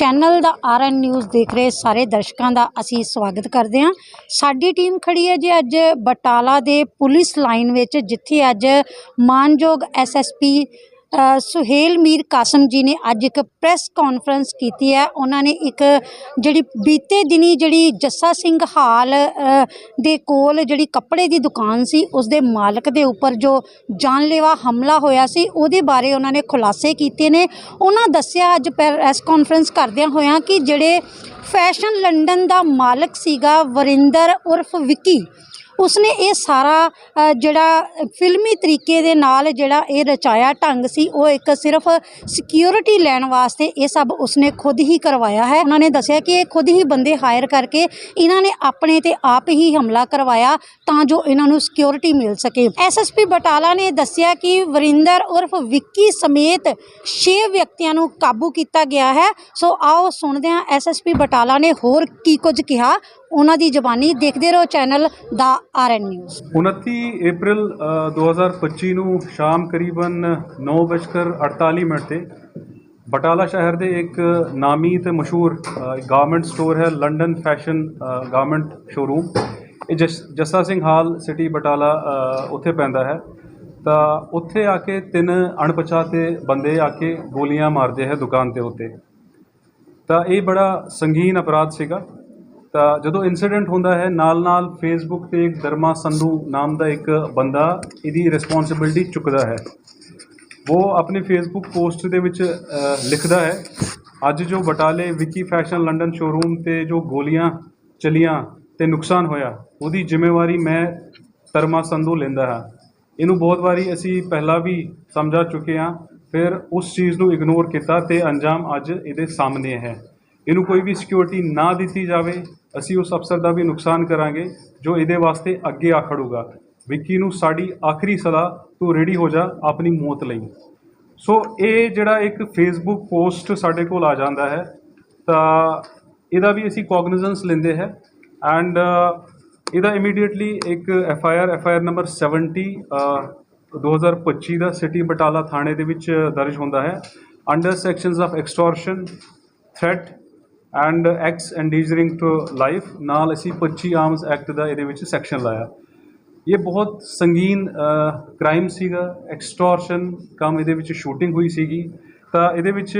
Channel ਦਾ RN news ਦੇਖ ਰਹੇ ਸਾਰੇ ਦਰਸ਼ਕਾਂ ਦਾ ਅਸੀਂ ਸਵਾਗਤ ਕਰਦੇ ਹਾਂ। ਸਾਡੀ ਟੀਮ ਖੜੀ ਹੈ ਜੀ ਅੱਜ ਬਟਾਲਾ ਦੇ ਪੁਲਿਸ ਲਾਈਨ ਵਿੱਚ, ਜਿੱਥੇ ਅੱਜ ਮਾਨਯੋਗ ਐਸਐਸਪੀ ਸੁਹੇਲ ਮੀਰ ਕਾਸਮ ਜੀ ਨੇ ਅੱਜ ਇੱਕ ਪ੍ਰੈਸ ਕਾਨਫਰੰਸ ਕੀਤੀ ਹੈ। ਉਹਨਾਂ ਨੇ ਇੱਕ ਜਿਹੜੀ ਬੀਤੇ ਦਿਨੀ ਜਿਹੜੀ ਜੱਸਾ ਸਿੰਘ ਹਾਲ ਦੇ ਕੋਲ ਜਿਹੜੀ ਕੱਪੜੇ ਦੀ ਦੁਕਾਨ ਸੀ ਉਸ ਦੇ ਮਾਲਕ ਦੇ ਉੱਪਰ ਜੋ ਜਾਨਲੇਵਾ ਹਮਲਾ ਹੋਇਆ ਸੀ, ਉਹਦੇ ਬਾਰੇ ਉਹਨਾਂ ਨੇ ਖੁਲਾਸੇ ਕੀਤੇ ਨੇ। ਉਹਨਾਂ ਦੱਸਿਆ ਅੱਜ ਪ੍ਰੈਸ ਕਾਨਫਰੰਸ ਕਰਦਿਆਂ ਹੋਇਆਂ ਕਿ ਜਿਹੜੇ ਫੈਸ਼ਨ ਲੰਡਨ ਦਾ ਮਾਲਕ ਸੀਗਾ ਵਰਿੰਦਰ ਉਰਫ ਵਿੱਕੀ ਉਸਨੇ ਇਹ ਸਾਰਾ ਜਿਹੜਾ ਫਿਲਮੀ ਤਰੀਕੇ ਦੇ ਨਾਲ ਜਿਹੜਾ ਇਹ ਰਚਾਇਆ ਢੰਗ ਸੀ, ਉਹ ਇੱਕ ਸਿਰਫ ਸਿਕਿਉਰਿਟੀ ਲੈਣ ਵਾਸਤੇ ਇਹ ਸਭ ਉਸਨੇ ਖੁਦ ਹੀ ਕਰਵਾਇਆ ਹੈ। ਉਹਨਾਂ ਨੇ ਦੱਸਿਆ ਕਿ ਇਹ ਖੁਦ ਹੀ ਬੰਦੇ ਹਾਇਰ ਕਰਕੇ ਇਹਨਾਂ ਨੇ ਆਪਣੇ ਤੇ ਆਪ ਹੀ ਹਮਲਾ ਕਰਵਾਇਆ ਤਾਂ ਜੋ ਇਹਨਾਂ ਨੂੰ ਸਿਕਿਉਰਿਟੀ ਮਿਲ ਸਕੇ। ਐਸਐਸਪੀ ਬਟਾਲਾ ਨੇ ਦੱਸਿਆ ਕਿ ਵਰਿੰਦਰ ਉਰਫ ਵਿੱਕੀ ਸਮੇਤ 6 ਵਿਅਕਤੀਆਂ ਨੂੰ ਕਾਬੂ ਕੀਤਾ ਗਿਆ ਹੈ। ਸੋ ਆਓ ਸੁਣਦੇ ਹਾਂ ਐਸਐਸਪੀ ਬਟਾਲਾ ਨੇ ਹੋਰ ਕੀ ਕੁਝ ਕਿਹਾ। ਉਹਨਾਂ ਦੀ ਜ਼ਬਾਨੀ ਦੇਖਦੇ ਰਹੋ ਚੈਨਲ ਦਾ ਆਰਐਨ ਨਿਊਜ਼। 29 ਅਪ੍ਰੈਲ ਅ, 2025 ਨੂੰ ਸ਼ਾਮ ਕਰੀਬਨ 9:48 ਮਿੰਟ ਤੇ ਬਟਾਲਾ ਸ਼ਹਿਰ ਦੇ ਇੱਕ ਨਾਮੀ ਤੇ ਮਸ਼ਹੂਰ ਗਾਰਮੈਂਟ ਸਟੋਰ ਹੈ ਲੰਡਨ ਫੈਸ਼ਨ ਗਾਰਮੈਂਟ ਸ਼ੋਰੂਮ ਇਹ ਜਸ- ਜੱਸਾ ਸਿੰਘ ਹਾਲ ਸਿਟੀ ਬਟਾਲਾ ਉੱਥੇ ਪੈਂਦਾ ਹੈ। ਤਾਂ ਉੱਥੇ ਆ ਕੇ ਤਿੰਨ ਅਣਪਛਾਤੇ ਬੰਦੇ ਆ ਕੇ ਗੋਲੀਆਂ ਮਾਰਦੇ ਹੈ ਦੁਕਾਨ ਦੇ ਉੱਤੇ। ਤਾਂ ਇਹ ਬੜਾ ਸੰਗੀਨ ਅਪਰਾਧ ਸੀਗਾ। ਤਾਂ ਜਦੋਂ ਇਨਸੀਡੈਂਟ ਹੁੰਦਾ ਹੈ ਨਾਲ ਨਾਲ ਫੇਸਬੁੱਕ ਤੇ ਇੱਕ ਦਰਮਾ ਸੰਧੂ ਨਾਮ ਦਾ ਇੱਕ ਬੰਦਾ ਇਹਦੀ ਰਿਸਪੌਂਸਿਬਿਲਟੀ ਚੁੱਕਦਾ ਹੈ। ਉਹ ਆਪਣੀ ਫੇਸਬੁੱਕ ਪੋਸਟ ਦੇ ਵਿੱਚ ਲਿਖਦਾ ਹੈ, ਅੱਜ ਜੋ ਬਟਾਲੇ ਵਿੱਕੀ ਫੈਸ਼ਨ ਲੰਡਨ ਸ਼ੋਰੂਮ ਤੇ ਜੋ ਗੋਲੀਆਂ ਚਲੀਆਂ ਤੇ ਨੁਕਸਾਨ ਹੋਇਆ, ਉਹਦੀ ਜ਼ਿੰਮੇਵਾਰੀ ਮੈਂ ਦਰਮਾ ਸੰਧੂ ਲੈਂਦਾ ਹਾਂ। ਇਹਨੂੰ ਬਹੁਤ ਵਾਰੀ ਅਸੀਂ ਪਹਿਲਾਂ ਵੀ ਸਮਝਾ ਚੁੱਕੇ ਹਾਂ, ਫਿਰ ਉਸ ਚੀਜ਼ ਨੂੰ ਇਗਨੋਰ ਕੀਤਾ ਤੇ ਅੰਜਾਮ ਅੱਜ ਇਹਦੇ ਸਾਹਮਣੇ ਹੈ। ਇਹਨੂੰ ਕੋਈ ਵੀ ਸਿਕਿਉਰਿਟੀ ਨਾ ਦਿੱਤੀ ਜਾਵੇ ਅਸੀਂ ਉਸ ਅਫਸਰ ਦਾ ਵੀ ਨੁਕਸਾਨ ਕਰਾਂਗੇ ਜੋ ਇਹਦੇ ਵਾਸਤੇ ਅੱਗੇ ਆ ਖੜੂਗਾ। ਵਿੱਕੀ ਨੂੰ ਸਾਡੀ ਆਖਰੀ ਸਲਾਹ ਤੂੰ ਰੈਡੀ ਹੋ ਜਾ ਆਪਣੀ ਮੌਤ ਲਈ। ਸੋ ਇਹ ਜਿਹੜਾ ਇੱਕ ਫੇਸਬੁੱਕ ਪੋਸਟ ਸਾਡੇ ਕੋਲ ਆ ਜਾਂਦਾ ਹੈ ਤਾਂ ਇਹਦਾ ਵੀ ਅਸੀਂ ਕੋਗਨੀਜ਼ੈਂਸ ਲੈਂਦੇ ਹੈ ਐਂਡ ਇਹਦਾ ਇਮੀਡੀਏਟਲੀ ਇੱਕ F I R F I R number 70 ਅ, 2025 ਦਾ ਸਿਟੀ ਬਟਾਲਾ ਥਾਣੇ ਦੇ ਵਿੱਚ ਦਰਜ ਹੁੰਦਾ ਹੈ। Under sections of extortion threat and X endangering to life ਨਾਲ ਅਸੀਂ 25 ਆਰਮਸ ਐਕਟ ਦਾ ਇਹਦੇ ਵਿੱਚ ਸੈਕਸ਼ਨ ਲਾਇਆ। ਇਹ ਬਹੁਤ ਸੰਗੀਨ ਕ੍ਰਾਈਮ ਸੀਗਾ ਐਕਸਟੋਰਸ਼ਨ ਕੰਮ ਇਹਦੇ ਵਿੱਚ ਸ਼ੂਟਿੰਗ ਹੋਈ ਸੀਗੀ। ਤਾਂ ਇਹਦੇ ਵਿੱਚ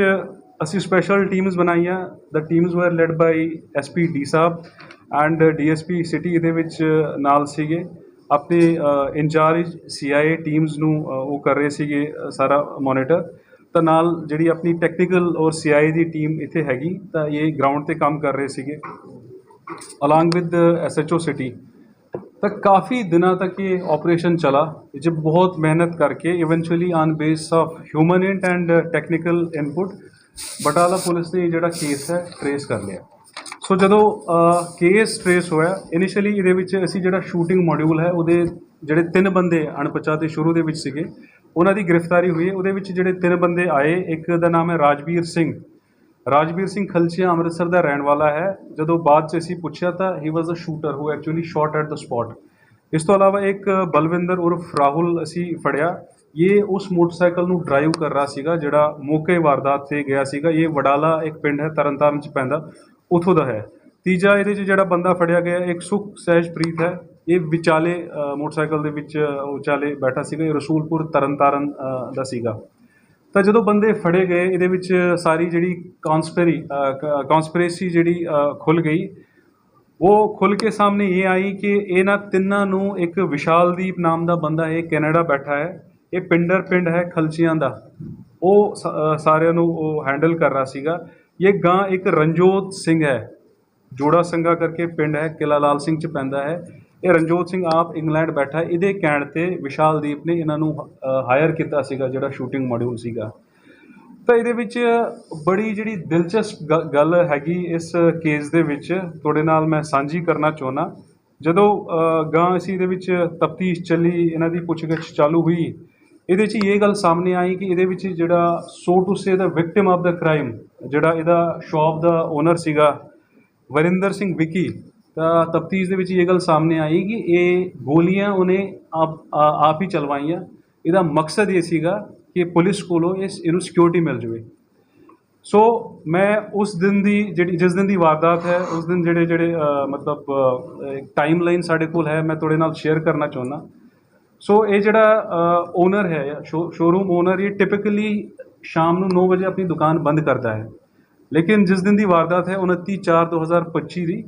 ਅਸੀਂ ਸਪੈਸ਼ਲ ਟੀਮਸ ਬਣਾਈਆਂ। The teams were led by SP D Sahib and DSP city ਇਹਦੇ ਵਿੱਚ ਨਾਲ ਸੀਗੇ। ਆਪਣੇ ਇੰਚਾਰਜ ਸੀਆਈਏ ਟੀਮਸ ਨੂੰ ਉਹ ਕਰ ਰਹੇ ਸੀਗੇ ਸਾਰਾ ਮੋਨੀਟਰ ਤਾਂ ਨਾਲ ਜਿਹੜੀ ਆਪਣੀ ਟੈਕਨੀਕਲ ਔਰ ਸੀਆਈਏ ਦੀ ਟੀਮ ਇੱਥੇ ਹੈਗੀ, ਤਾਂ ਇਹ ਗਰਾਊਂਡ ਤੇ ਕੰਮ ਕਰ ਰਹੇ ਸੀਗੇ। ਅਲੋਂਗ ਵਿਦ ਐਸਐਚਓ ਸਿਟੀ ਤਾਂ ਕਾਫੀ ਦਿਨਾਂ ਤੱਕ ਇਹ ਆਪਰੇਸ਼ਨ ਚਲਾ ਇਹ 'ਚ ਬਹੁਤ ਮਿਹਨਤ ਕਰਕੇ eventually on base of human int and technical input Batala police ਨੇ ਇਹ ਜਿਹੜਾ ਕੇਸ ਹੈ ਟਰੇਸ ਕਰ ਲਿਆ। ਸੋ ਜਦੋਂ ਕੇਸ ਟਰੇਸ ਹੋਇਆ ਇਨੀਸ਼ੀਅਲੀ ਇਹਦੇ ਵਿੱਚ ਅਸੀਂ ਜਿਹੜਾ ਸ਼ੂਟਿੰਗ ਮੋਡਿਊਲ ਹੈ, ਉਹਦੇ ਜਿਹੜੇ ਤਿੰਨ ਬੰਦੇ ਅਣਪਛਾਤੇ ਸ਼ੁਰੂ ਦੇ ਵਿੱਚ ਸੀਗੇ ਉਹਨਾਂ ਦੀ ਗ੍ਰਿਫਤਾਰੀ ਹੋਈ ਉਹਦੇ ਵਿੱਚ ਜਿਹੜੇ ਤਿੰਨ ਬੰਦੇ ਆਏ, ਇੱਕ ਦਾ ਨਾਮ ਹੈ ਰਾਜਵੀਰ ਸਿੰਘ। ਰਾਜਵੀਰ ਸਿੰਘ ਖਲਚੀਆ ਅੰਮ੍ਰਿਤਸਰ ਦਾ ਰਹਿਣ ਵਾਲਾ ਹੈ। ਜਦੋਂ ਬਾਅਦ ਚ ਅਸੀਂ ਪੁੱਛਿਆ ਤਾਂ ਹੀ was a shooter who actually shot at the spot ਇਸ ਤੋਂ ਇਲਾਵਾ ਇੱਕ ਬਲਵਿੰਦਰ ਉਰਫ ਰਾਹੁਲ ਅਸੀਂ ਫੜਿਆ। ਇਹ ਉਸ ਮੋਟਰਸਾਈਕਲ ਨੂੰ ਡਰਾਈਵ ਕਰ ਰਿਹਾ ਸੀਗਾ, ਜਿਹੜਾ ਮੌਕੇ ਵਾਰਦਾਤ ਤੇ ਗਿਆ ਸੀਗਾ। ਇਹ ਵਡਾਲਾ ਇੱਕ ਪਿੰਡ ਹੈ, ਤਰਨਤਾਰਨ ਚ ਪੈਂਦਾ। ਉਥੋਂ ਦਾ ਹੈ। ਤੀਜਾ ਇਹਦੇ 'ਚ ਜਿਹੜਾ ਬੰਦਾ ਫੜਿਆ ਗਿਆ, ਇੱਕ ਸੁਖ ਸਹਿਜਪ੍ਰੀਤ ਹੈ। ਇਹ ਵਿਚਾਲੇ ਮੋਟਰਸਾਈਕਲ ਦੇ ਵਿੱਚ ਵਿਚਾਲੇ ਬੈਠਾ ਸੀਗਾ ਇਹ ਰਸੂਲਪੁਰ ਤਰਨਤਾਰਨ ਅ, ਦਾ ਸੀਗਾ। ਤਾਂ ਜਦੋਂ ਬੰਦੇ ਫੜੇ ਗਏ ਇਹਦੇ ਵਿੱਚ ਸਾਰੀ ਜਿਹੜੀ ਕਨਸਪੀਰੀ ਕਨਸਪੀਰੇਸੀ ਜਿਹੜੀ ਅ, ਖੁੱਲ ਗਈ। ਉਹ ਖੁੱਲ ਕੇ ਸਾਹਮਣੇ ਇਹ ਆਈ ਕਿ ਇਹਨਾਂ ਤਿੰਨਾਂ ਨੂੰ ਇੱਕ ਵਿਸ਼ਾਲਦੀਪ ਨਾਮ ਦਾ ਬੰਦਾ ਇਹ ਕੈਨੇਡਾ ਬੈਠਾ ਹੈ। ਇਹ ਪਿੰਡਰ ਪਿੰਡ ਹੈ ਖਲਚੀਆਂ ਦਾ। ਉਹ ਸ- ਸਾਰਿਆਂ ਨੂੰ ਉਹ ਹੈਂਡਲ ਕਰ ਰਿਹਾ ਸੀਗਾ। ਇਹ ਗਾਂ ਇੱਕ ਰਣਜੋਤ ਸਿੰਘ ਹੈ। ਜੋੜਾ ਸੰਗਾ ਕਰਕੇ ਪਿੰਡ ਹੈ ਕਿਲਾ ਲਾਲ ਸਿੰਘ ਚ ਪੈਂਦਾ ਹੈ। ਇਹ ਰਣਜੋਤ ਸਿੰਘ ਆਪ ਇੰਗਲੈਂਡ ਬੈਠਾ ਇਹਦੇ ਕਹਿਣ ਤੇ ਵਿਸ਼ਾਲਦੀਪ ਨੇ ਇਹਨਾਂ ਨੂੰ ਹਾਇਰ ਕੀਤਾ ਸੀਗਾ, ਜਿਹੜਾ ਸ਼ੂਟਿੰਗ ਮੋਡਿਊਲ ਸੀਗਾ। ਤਾਂ ਇਹਦੇ ਵਿੱਚ ਬੜੀ ਜਿਹੜੀ ਦਿਲਚਸਪ ਗ- ਗੱਲ ਹੈਗੀ ਇਸ ਕੇਸ ਦੇ ਵਿੱਚ। ਤੁਹਾਡੇ ਨਾਲ ਮੈਂ ਸਾਂਝੀ ਕਰਨਾ ਚਾਹੁੰਦਾ। ਜਦੋਂ ਗਾਂ ਅਸੀਂ ਇਹਦੇ ਵਿੱਚ ਤਫਤੀਸ਼ ਚੱਲੀ, ਇਹਨਾਂ ਦੀ ਪੁੱਛਗਿੱਛ ਚਾਲੂ ਹੋਈ, ਇਹਦੇ 'ਚ ਇਹ ਗੱਲ ਸਾਹਮਣੇ ਆਈ ਕਿ ਇਹਦੇ ਵਿੱਚ ਜਿਹੜਾ so to say the victim of the crime ਜਿਹੜਾ ਇਹਦਾ ਸ਼ੌਪ ਦਾ ਓਨਰ ਸੀਗਾ, ਵਰਿੰਦਰ ਸਿੰਘ ਵਿੱਕੀ ਤਾਂ ਤਫਤੀਸ਼ ਦੇ ਵਿੱਚ ਇਹ ਗੱਲ ਸਾਹਮਣੇ ਆਈ ਕਿ ਇਹ ਗੋਲੀਆਂ ਉਹਨੇ ਆਪ ਆਪ ਹੀ ਚਲਵਾਈਆਂ। ਇਹਦਾ ਮਕਸਦ ਇਹ ਸੀਗਾ ਕਿ ਪੁਲਿਸ ਕੋਲੋਂ ਇਸ ਇਹਨੂੰ ਸਿਕਿਉਰਿਟੀ ਮਿਲ ਜਾਵੇ। ਸੋ ਮੈਂ ਉਸ ਦਿਨ ਦੀ ਜਿਹੜੀ ਜਿਸ ਦਿਨ ਦੀ ਵਾਰਦਾਤ ਹੈ, ਉਸ ਦਿਨ ਜਿਹੜੇ ਜਿਹੜੇ ਮਤਲਬ ਟਾਈਮ ਲਾਈਨ ਸਾਡੇ ਕੋਲ ਹੈ, ਮੈਂ ਤੁਹਾਡੇ ਨਾਲ ਸ਼ੇਅਰ ਕਰਨਾ ਚਾਹੁੰਦਾ। ਸੋ ਇਹ ਜਿਹੜਾ ਓਨਰ ਹੈ ਸ਼ੋਰੂਮ ਓਨਰ ਇਹ ਟਿਪੀਕਲੀ ਸ਼ਾਮ ਨੂੰ 9 ਵਜੇ ਆਪਣੀ ਦੁਕਾਨ ਬੰਦ ਕਰਦਾ ਹੈ। ਲੇਕਿਨ ਜਿਸ ਦਿਨ ਦੀ ਵਾਰਦਾਤ ਹੈ 29 4 2025 ਦੀ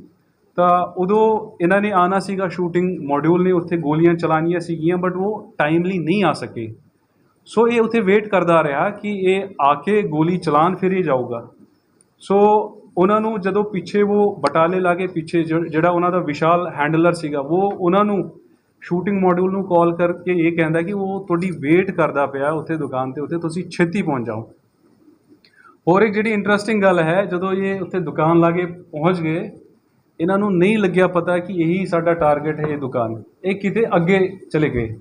ਤਾਂ ਉਦੋਂ ਇਹਨਾਂ ਨੇ ਆਣਾ ਸੀਗਾ ਸ਼ੂਟਿੰਗ ਮੋਡਿਊਲ ਨੇ ਉੱਥੇ ਗੋਲੀਆਂ ਚਲਾਉਣੀਆਂ ਸੀਗੀਆਂ ਬਟ ਉਹ ਟਾਈਮਲੀ ਨਹੀਂ ਆ ਸਕੇ। ਸੋ ਇਹ ਉੱਥੇ ਵੇਟ ਕਰਦਾ ਰਿਹਾ ਕਿ ਇਹ ਆ ਕੇ ਗੋਲੀ ਚਲਾਣ ਫਿਰ ਇਹ ਜਾਊਗਾ। ਸੋ ਉਹਨਾਂ ਨੂੰ ਜਦੋਂ ਪਿੱਛੇ ਉਹ ਬਟਾਲੇ ਲਾ ਕੇ ਪਿੱਛੇ ਜਿ- ਜਿਹੜਾ ਉਹਨਾਂ ਦਾ ਵਿਸ਼ਾਲ ਹੈਂਡਲਰ ਸੀਗਾ, ਉਹ ਉਹਨਾਂ ਨੂੰ ਸ਼ੂਟਿੰਗ ਮੋਡਿਊਲ ਨੂੰ ਕਾਲ ਕਰਕੇ ਇਹ ਕਹਿੰਦਾ ਕਿ ਉਹ ਤੁਹਾਡੀ ਵੇਟ ਕਰਦਾ ਪਿਆ ਉੱਥੇ ਦੁਕਾਨ ਤੇ, ਉੱਥੇ ਤੁਸੀਂ ਛੇਤੀ ਪਹੁੰਚ ਜਾਓ। ਹੋਰ ਇੱਕ ਜਿਹੜੀ ਇੰਟਰਸਟਿੰਗ ਗੱਲ ਹੈ, ਜਦੋਂ ਇਹ ਉੱਥੇ ਦੁਕਾਨ ਲਾ ਕੇ ਪਹੁੰਚ ਗਏ ਇਹਨਾਂ ਨੂੰ ਨਹੀਂ ਲੱਗਿਆ ਪਤਾ ਕਿ ਇਹੀ ਸਾਡਾ ਟਾਰਗੇਟ ਹੈ ਇਹ ਦੁਕਾਨ ਇਹ ਕਿਤੇ ਅੱਗੇ ਚਲੇ ਗਏ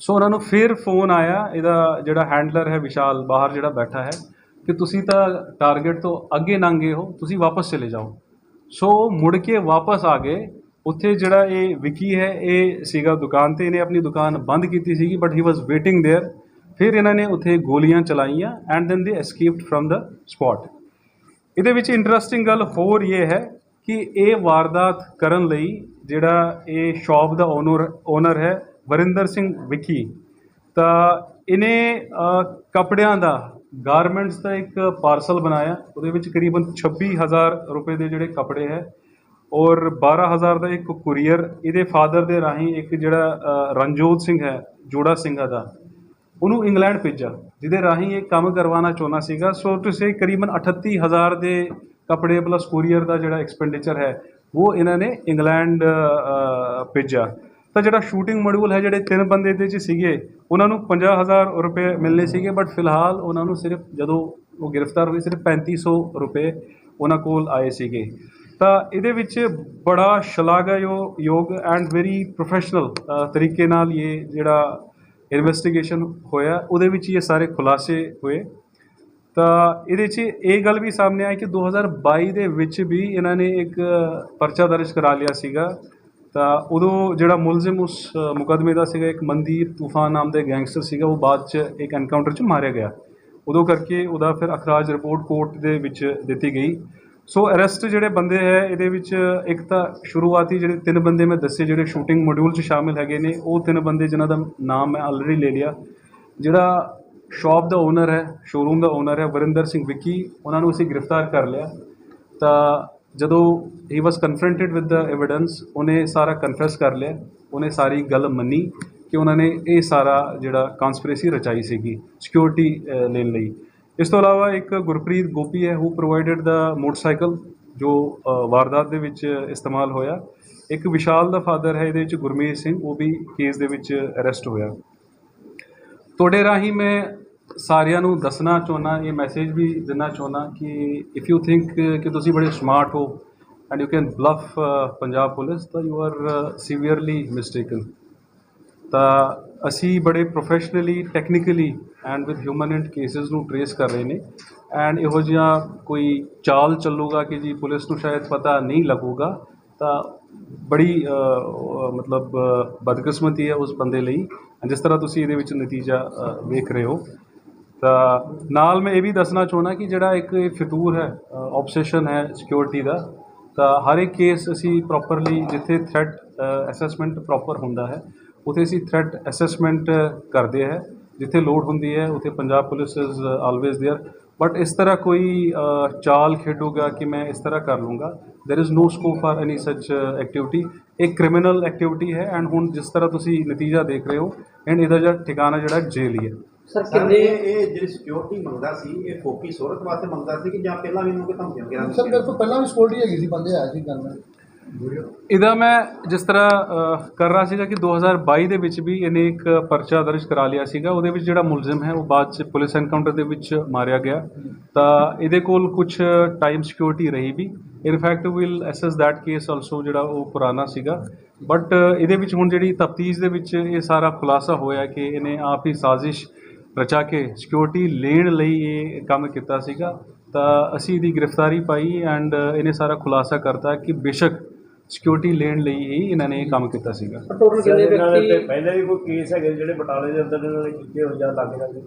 ਸੋ ਉਹਨਾਂ ਨੂੰ ਫਿਰ ਫੋਨ ਆਇਆ ਇਹਦਾ ਜਿਹੜਾ ਹੈਂਡਲਰ ਹੈ ਵਿਸ਼ਾਲ ਬਾਹਰ ਜਿਹੜਾ ਬੈਠਾ ਹੈ ਕਿ ਤੁਸੀਂ ਤਾਂ ਟਾਰਗੇਟ ਤੋਂ ਅੱਗੇ ਲੰਘ ਗਏ ਹੋ ਤੁਸੀਂ ਵਾਪਸ ਚਲੇ ਜਾਓ ਸੋ ਉਹ ਮੁੜ ਕੇ ਵਾਪਸ ਆ ਗਏ ਉੱਥੇ ਜਿਹੜਾ ਇਹ ਵਿਕੀ ਹੈ ਇਹ ਸੀਗਾ ਦੁਕਾਨ ਤੇ ਇਹਨੇ ਆਪਣੀ ਦੁਕਾਨ ਬੰਦ ਕੀਤੀ ਸੀਗੀ but he was waiting there ਫਿਰ ਇਹਨਾਂ ਨੇ ਉੱਥੇ ਗੋਲੀਆਂ ਚਲਾਈਆਂ ਐਂਡ ਦੈਨ ਦੇ ਐਸਕੇਪਡ ਫਰਮ ਦਾ ਸਪੌਟ ਇਹਦੇ ਵਿੱਚ ਇੰਟਰਸਟਿੰਗ ਗੱਲ ਹੋਰ ਇਹ ਹੈ ਕਿ ਇਹ ਵਾਰਦਾਤ ਕਰਨ ਲਈ ਜਿਹੜਾ ਇਹ ਸ਼ਾਪ ਦਾ ਓਨਰ ਓਨਰ ਹੈ, ਵਰਿੰਦਰ ਸਿੰਘ ਵਿਕੀ ਤਾਂ ਇਹਨੇ ਕੱਪੜਿਆਂ ਦਾ, ਗਾਰਮੈਂਟਸ ਦਾ ਇੱਕ ਪਾਰਸਲ ਬਣਾਇਆ। ਉਹਦੇ ਵਿੱਚ ਕਰੀਬਨ 26000 ਰੁਪਏ ਦੇ ਜਿਹੜੇ ਕੱਪੜੇ ਹੈ ਔਰ 12000 ਦਾ ਇੱਕ ਕੁਰੀਅਰ। ਇਹਦੇ ਫਾਦਰ ਦੇ ਰਾਹੀਂ ਇੱਕ ਜਿਹੜਾ ਰਣਜੋਤ ਸਿੰਘ ਹੈ, ਜੋੜਾ ਸਿੰਘਾ ਦਾ, ਉਹਨੂੰ ਇੰਗਲੈਂਡ ਭੇਜਿਆ, ਜਿਹਦੇ ਰਾਹੀਂ ਇਹ ਕੰਮ ਕਰਵਾਉਣਾ ਚਾਹੁੰਦਾ ਸੀਗਾ। ਸੋ ਤੁਸੀਂ ਕਰੀਬਨ 38000 ਦੇ ਕੱਪੜੇ ਪਲੱਸ ਕੋਰੀਅਰ ਦਾ ਜਿਹੜਾ ਐਕਸਪੈਂਡੀਚਰ ਹੈ, ਉਹ ਇਹਨਾਂ ਨੇ ਇੰਗਲੈਂਡ ਭੇਜਿਆ। ਤਾਂ ਜਿਹੜਾ ਸ਼ੂਟਿੰਗ ਮੋਡਿਊਲ ਹੈ, ਜਿਹੜੇ ਤਿੰਨ ਬੰਦੇ ਦੇ 'ਚ ਸੀਗੇ, ਉਹਨਾਂ ਨੂੰ 50000 ਰੁਪਏ ਮਿਲਨੇ ਸੀਗੇ ਬਟ ਫਿਲਹਾਲ ਉਹਨਾਂ ਨੂੰ ਸਿਰਫ ਜਦੋਂ ਉਹ ਗ੍ਰਿਫਤਾਰ ਹੋਏ, ਸਿਰਫ 3500 ਰੁਪਏ ਉਹਨਾਂ ਕੋਲ ਆਏ ਸੀਗੇ। ਤਾਂ ਇਹਦੇ ਵਿੱਚ ਬੜਾ ਸ਼ਲਾਘਾਯੋਗ ਯੋਗ ਐਂਡ ਵੈਰੀ ਪ੍ਰੋਫੈਸ਼ਨਲ ਤਰੀਕੇ ਨਾਲ ਇਹ ਜਿਹੜਾ ਇਨਵੈਸਟੀਗੇਸ਼ਨ ਹੋਇਆ, ਉਹਦੇ ਵਿੱਚ ਇਹ ਸਾਰੇ ਖੁਲਾਸੇ ਹੋਏ। ਤਾਂ ਇਹਦੇ 'ਚ ਇਹ ਗੱਲ ਵੀ ਸਾਹਮਣੇ ਆਈ ਕਿ 2022 ਦੇ ਵਿੱਚ ਵੀ ਇਹਨਾਂ ਨੇ ਇੱਕ ਪਰਚਾ ਦਰਜ ਕਰਾ ਲਿਆ ਸੀਗਾ। ਤਾਂ ਉਦੋਂ ਜਿਹੜਾ ਮੁਲਜ਼ਮ ਉਸ ਅ, ਮੁਕੱਦਮੇ ਦਾ ਸੀਗਾ ਇੱਕ ਮਨਦੀਪ ਤੂਫਾਨ ਨਾਮ ਦਾ ਗੈਂਗਸਟਰ ਸੀਗਾ ਉਹ ਬਾਅਦ 'ਚ ਇੱਕ ਐਨਕਾਊਂਟਰ 'ਚ ਮਾਰਿਆ ਗਿਆ। ਉਦੋਂ ਕਰਕੇ ਉਹਦਾ ਫਿਰ ਅਖਰਾਜ ਰਿਪੋਰਟ ਕੋਰਟ ਦੇ ਵਿੱਚ ਦਿੱਤੀ ਗਈ। ਸੋ ਅਰੈਸਟ ਜਿਹੜੇ ਬੰਦੇ ਹੈ ਇਹਦੇ ਵਿੱਚ ਇੱਕ ਤਾਂ ਸ਼ੁਰੂਆਤੀ ਜਿਹੜੇ ਤਿੰਨ ਬੰਦੇ ਮੈਂ ਦੱਸੇ ਜਿਹੜੇ ਸ਼ੂਟਿੰਗ ਮੋਡਿਊਲ 'ਚ ਸ਼ਾਮਿਲ ਹੈਗੇ ਨੇ ਉਹ ਤਿੰਨ ਬੰਦੇ ਜਿਨ੍ਹਾਂ ਦਾ ਨਾਮ ਮੈਂ ਆਲਰੇਡੀ ਲੈ ਲਿਆ। ਜਿਹੜਾ ਸ਼ਾਪ ਦਾ ਓਨਰ ਹੈ ਸ਼ੋਰੂਮ ਦਾ ਓਨਰ ਹੈ, ਵਰਿੰਦਰ ਸਿੰਘ ਵਿੱਕੀ, ਉਹਨਾਂ ਨੂੰ ਅਸੀਂ ਗ੍ਰਿਫਤਾਰ ਕਰ ਲਿਆ। ਤਾਂ ਜਦੋਂ ਹੀ ਵਾਸ ਕਨਫਰੰਟਡ ਵਿਦ ਦਾ ਐਵੀਡੈਂਸ ਉਹਨੇ ਸਾਰਾ ਕਨਫੈਸ ਕਰ ਲਿਆ, ਉਹਨੇ ਸਾਰੀ ਗੱਲ ਮੰਨੀ ਕਿ ਉਹਨਾਂ ਨੇ ਇਹ ਸਾਰਾ ਜਿਹੜਾ ਕਨਸਪੀਰੇਸੀ ਰਚਾਈ ਸੀਗੀ ਸਿਕਿਉਰਿਟੀ ਲੈਣ ਲਈ। ਇਸ ਤੋਂ ਇਲਾਵਾ ਇੱਕ ਗੁਰਪ੍ਰੀਤ ਗੋਪੀ ਹੈ ਹੂ ਪ੍ਰੋਵਾਈਡਡ ਦਾ ਮੋਟਰਸਾਈਕਲ ਜੋ ਵਾਰਦਾਤ ਦੇ ਵਿੱਚ ਇਸਤੇਮਾਲ ਹੋਇਆ। ਇੱਕ ਵਿਸ਼ਾਲ ਦਾ ਫਾਦਰ ਹੈ, ਇਹਦੇ ਵਿੱਚ ਗੁਰਮੀਤ ਸਿੰਘ, ਉਹ ਵੀ ਕੇਸ ਦੇ ਵਿੱਚ ਅਰੈਸਟ ਹੋਇਆ। ਤੁਹਾਡੇ ਰਾਹੀਂ ਮੈਂ ਸਾਰਿਆਂ ਨੂੰ ਦੱਸਣਾ ਚਾਹੁੰਦਾ, ਇਹ ਮੈਸੇਜ ਵੀ ਦੇਣਾ ਚਾਹੁੰਦਾ ਕਿ ਇਫ ਯੂ ਥਿੰਕ ਕਿ ਤੁਸੀਂ ਬੜੇ ਸਮਾਰਟ ਹੋ and you can bluff Punjab police, ਤਾਂ ਯੂ ਆਰ ਸੀਵੀਅਰਲੀ ਮਿਸਟੇਕਨ ਤਾਂ ਅਸੀਂ ਬੜੇ professionally technically and with humint cases ਨੂੰ ਟਰੇਸ ਕਰ ਰਹੇ ਨੇ ਐਂਡ ਇਹੋ ਜਿਹਾ ਕੋਈ ਚਾਲ ਚੱਲੂਗਾ ਕਿ ਜੀ ਪੁਲਿਸ ਨੂੰ ਸ਼ਾਇਦ ਪਤਾ ਨਹੀਂ ਲੱਗੂਗਾ, ਤਾਂ ਬੜੀ ਮਤਲਬ ਬਦਕਿਸਮਤੀ ਹੈ ਉਸ ਬੰਦੇ ਲਈ ਜਿਸ ਤਰ੍ਹਾਂ ਤੁਸੀਂ ਇਹਦੇ ਵਿੱਚ ਨਤੀਜਾ ਵੇਖ ਰਹੇ ਹੋ। ਤਾਂ ਨਾਲ ਮੈਂ ਇਹ ਵੀ ਦੱਸਣਾ ਚਾਹੁੰਦਾ ਕਿ ਜਿਹੜਾ ਇੱਕ ਇਹ ਫਿਤੂਰ ਹੈ ਆਬਸੈਸ਼ਨ ਹੈ ਸਿਕਿਉਰਿਟੀ ਦਾ ਤਾਂ ਹਰ ਇੱਕ ਕੇਸ ਅਸੀਂ ਪ੍ਰੋਪਰਲੀ ਜਿੱਥੇ ਥ੍ਰੈਟ ਅਸੈਸਮੈਂਟ ਪ੍ਰੋਪਰ ਹੁੰਦਾ ਹੈ ਉਥੇ ਅਸੀਂ ਥ੍ਰੈਟ ਅਸੈਸਮੈਂਟ ਕਰਦੇ ਹੈ ਜਿੱਥੇ ਲੋਡ ਹੁੰਦੀ ਹੈ ਉਥੇ Punjab police is always there but ਇਸ ਤਰ੍ਹਾਂ ਕੋਈ ਅ, ਚਾਲ ਖੇਡੂਗਾ ਕਿ ਮੈਂ ਇਸ ਤਰ੍ਹਾਂ ਕਰ ਲੂੰਗਾ there is no scope for any such activity ਇਹ ਕ੍ਰਿਮੀਨਲ ਐਕਟੀਵਿਟੀ ਹੈ ਐਂਡ ਹੁਣ ਜਿਸ ਤਰ੍ਹਾਂ ਤੁਸੀਂ ਨਤੀਜਾ ਦੇਖ ਰਹੇ ਹੋ ਐਂਡ ਇਹਦਾ ਜਿਹੜਾ ਠਿਕਾਣਾ ਜਿਹੜਾ ਜੇਲ੍ਹ ਹੀ ਹੈ ਸਰ ਕਿੰਨੇ ਇਹ ਜਿਹੜੀ ਸਿਕਿਉਰਿਟੀ ਮੰਗਦਾ ਸੀ ਇਹ ਫੋਕੀ ਸਹੂਲਤ ਵਾਸਤੇ ਮੰਗਦਾ ਸੀ ਕਿ ਜਾਂ ਪਹਿਲਾਂ ਵੀ ਇਹਨੂੰ ਕੋਈ ਧਮਕੀਆਂ ਵਗੈਰਾ ਸਰ ਮੇਰੇ ਤੋਂ ਪਹਿਲਾਂ ਵੀ ਸਕਿਉਰਟੀ ਹੈਗੀ ਸੀ ਬੰਦੇ ਆਏ ਸੀ ਕਰਨ ਇਹਦਾ ਮੈਂ ਜਿਸ ਤਰ੍ਹਾਂ ਕਰ ਰਿਹਾ ਸੀਗਾ ਕਿ 2022 ਦੇ ਵਿੱਚ ਵੀ ਇਹਨੇ ਇੱਕ ਪਰਚਾ ਦਰਜ ਕਰਾ ਲਿਆ ਸੀਗਾ। ਉਹਦੇ ਵਿੱਚ ਜਿਹੜਾ ਮੁਲਜ਼ਮ ਹੈ ਉਹ ਬਾਅਦ 'ਚ ਪੁਲਿਸ ਐਨਕਾਊਂਟਰ ਦੇ ਵਿੱਚ ਮਾਰਿਆ ਗਿਆ। ਤਾਂ ਇਹਦੇ ਕੋਲ ਕੁਝ ਟਾਈਮ ਸਿਕਿਉਰਿਟੀ ਰਹੀ ਵੀ। In fact will assess that case also ਜਿਹੜਾ ਉਹ ਪੁਰਾਣਾ ਸੀਗਾ। ਬਟ ਇਹਦੇ ਵਿੱਚ ਹੁਣ ਜਿਹੜੀ ਤਫਤੀਸ਼ ਦੇ ਵਿੱਚ ਇਹ ਸਾਰਾ ਖੁਲਾਸਾ ਹੋਇਆ ਕਿ ਇਹਨੇ ਆਪ ਹੀ ਸਾਜ਼ਿਸ਼ ਰਚਾ ਕੇ ਸਿਕਿਉਰਿਟੀ ਲੈਣ ਲਈ ਇਹ ਕੰਮ ਕੀਤਾ ਸੀਗਾ ਤਾਂ ਅਸੀਂ ਇਹਦੀ ਗ੍ਰਿਫਤਾਰੀ ਪਾਈ ਐਂਡ ਇਹਨੇ ਸਾਰਾ ਖੁਲਾਸਾ ਕਰਤਾ ਕਿ ਬੇਸ਼ੱਕ ਸਿਕਿਉਰਿਟੀ ਲੈਣ ਲਈ ਹੀ ਇਹਨਾਂ ਨੇ ਇਹ ਕੰਮ ਕੀਤਾ ਸੀਗਾ। ਟੋਟਲ ਕਿੰਨੇ ਵਿਅਕਤੀ ਪਹਿਲੇ ਵੀ ਕੋਈ ਕੇਸ ਹੈਗੇ ਜਿਹੜੇ ਬਟਾਲੇ ਦੇ ਅੰਦਰ ਇਹਨਾਂ ਨੇ ਕੀਤੇ ਹੋ ਜਾਂ ਲੱਗ ਜਾਂਦੇ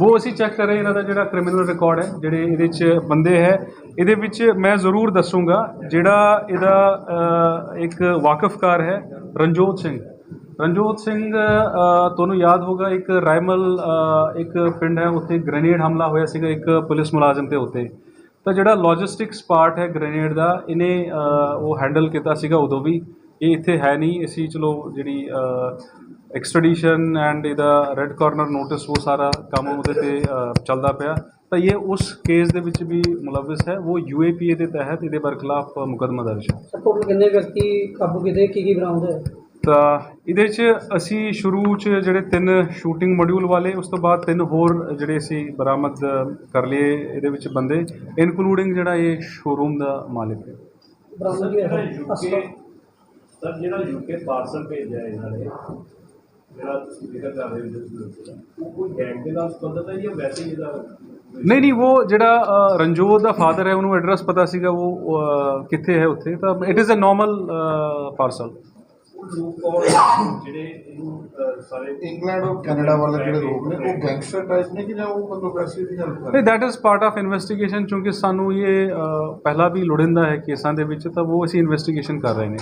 ਉਹ ਅਸੀਂ ਚੈੱਕ ਕਰ ਰਹੇ ਇਹਨਾਂ ਦਾ ਜਿਹੜਾ ਕ੍ਰਿਮੀਨਲ ਰਿਕਾਰਡ ਹੈ ਜਿਹੜੇ ਇਹਦੇ 'ਚ ਬੰਦੇ ਹੈ ਇਹਦੇ ਵਿੱਚ ਮੈਂ ਜ਼ਰੂਰ ਦੱਸੂਗਾ ਜਿਹੜਾ ਇਹਦਾ ਇੱਕ ਵਾਕਫਕਾਰ ਹੈ ਰਣਜੋਤ ਸਿੰਘ। ਰਣਜੋਤ ਸਿੰਘ ਤੁਹਾਨੂੰ ਯਾਦ ਹੋਗਾ ਇੱਕ ਰਾਇਮਲ ਇੱਕ ਪਿੰਡ ਹੈ, ਉੱਥੇ ਗ੍ਰੇਨੇਡ ਹਮਲਾ ਹੋਇਆ ਸੀਗਾ ਇੱਕ ਪੁਲਿਸ ਮੁਲਾਜ਼ਮ ਦੇ ਉੱਤੇ। ਤਾਂ ਜਿਹੜਾ ਲੌਜਿਸਟਿਕਸ ਪਾਰਟ ਹੈ ਗ੍ਰੇਨੇਡ ਦਾ, ਇਹਨੇ ਉਹ ਹੈਂਡਲ ਕੀਤਾ ਸੀਗਾ ਉਦੋਂ ਵੀ। ਇਹ ਇੱਥੇ ਹੈ ਨਹੀਂ ਅਸੀਂ ਚਲੋ ਜਿਹੜੀ ਐਕਸਟ੍ਰੈਡੀਸ਼ਨ ਐਂਡ ਇਹਦਾ ਰੈੱਡ ਕਾਰਨਰ ਨੋਟਿਸ ਉਹ ਸਾਰਾ ਕੰਮ ਉਹਦੇ ਤੇ ਚੱਲਦਾ ਪਿਆ। ਤਾਂ ਇਹ ਉਸ ਕੇਸ ਦੇ ਵਿੱਚ ਵੀ ਮੁਲਵਿਸ ਹੈ, ਉਹ ਯੂਏਪੀਏ ਦੇ ਤਹਿਤ ਇਹਦੇ ਬਰਖਲਾਫ ਮੁਕੱਦਮਾ ਦਰਜ ਹੈ। ਟੋਟਲ ਕਿੰਨੇ ਵਿਅਕਤੀ ਕਾਬੂ ਕੀਤੇ ਕੀ ਕੀ ਬਰਾਮਦ ਹੋਇਆ? ਤਾਂ ਇਹਦੇ 'ਚ ਅਸੀਂ ਸ਼ੁਰੂ 'ਚ ਜਿਹੜੇ ਤਿੰਨ ਸ਼ੂਟਿੰਗ ਮੋਡਿਊਲ ਵਾਲੇ ਉਸ ਤੋਂ ਬਾਅਦ ਤਿੰਨ ਹੋਰ ਜਿਹੜੇ ਅਸੀਂ ਬਰਾਮਦ ਕਰ ਲਏ ਇਹਦੇ ਵਿੱਚ ਬੰਦੇ ਇਨਕਲੂਡਿੰਗ ਜਿਹੜਾ ਇਹ ਸ਼ੋਰੂਮ ਦਾ ਮਾਲਿਕ ਹੈ। ਬਰਾਮਦ ਕੀ ਹੋਇਆ ਯੂਕੇ ਸਰ ਜਿਹੜਾ ਯੂਕੇ ਪਾਰਸਲ ਭੇਜਿਆ ਇਹਨਾਂ ਨੇ ਜਿਹੜਾ ਤੁਸੀਂ ਜ਼ਿਕਰ ਕਰ ਰਹੇ ਹੋ ਜਿਸ ਨੂੰ ਉਹ ਕੋਈ ਗੈਂਗ ਦੇ ਨਾਲ ਸੰਬੰਧਿਤ ਹੈ ਜਾਂ ਵੈਸੇ ਹੀ ਇਹਦਾ ਨਹੀਂ ਨਹੀਂ ਉਹ ਜਿਹੜਾ ਰਣਜੋਤ ਦਾ ਫਾਦਰ ਹੈ ਉਹਨੂੰ ਐਡਰੈਸ ਪਤਾ ਸੀਗਾ ਉਹ ਕਿੱਥੇ ਹੈ ਉੱਥੇ ਤਾਂ it is a normal parcel ਲੋਕ ਕੌਣ ਜਿਹੜੇ ਇਹਨੂੰ ਅਹ, ਸਾਰੇ ਇੰਗਲੈਂਡ ਔਰ ਕੈਨੇਡਾ ਵਾਲੇ ਜਿਹੜੇ ਲੋਕ ਨੇ ਉਹ ਗੈਂਗਸਟਰ ਟਾਈਪ ਨੇ ਕਿ ਜਾਂ ਉਹ ਮਤਲਬ ਵੈਸੇ ਦੀ ਹੈਲਪ ਨਹੀਂ that is part of investigation ਕਿਉਂਕਿ ਸਾਨੂੰ ਇਹ ਪਹਿਲਾਂ ਵੀ ਲੋੜਿੰਦਾ ਹੈ ਕੇਸਾਂ ਦੇ ਵਿੱਚ ਤਾਂ ਉਹ ਅਸੀਂ ਇਨਵੈਸਟੀਗੇਸ਼ਨ ਕਰ ਰਹੇ ਨੇ।